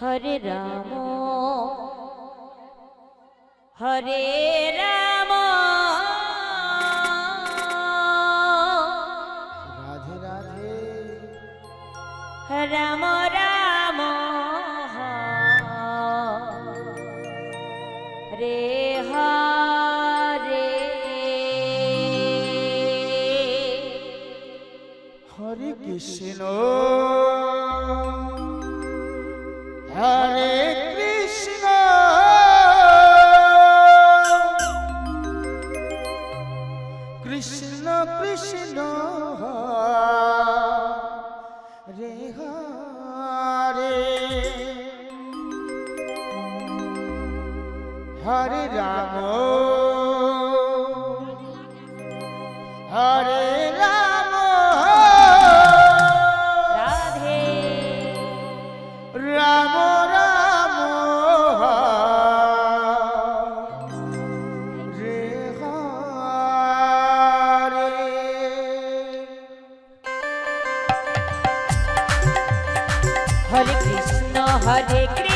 হরে রাম। হরে রাম। রাধে রাধে। রাম রাম। রে হরে। হরে কৃষ্ণ। রাম হরে রাম রাধে রাম রাম রে হরে হরে কৃষ্ণ হরে কৃষ্ণ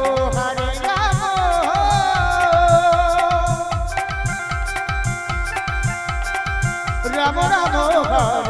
রাম। রাম হরে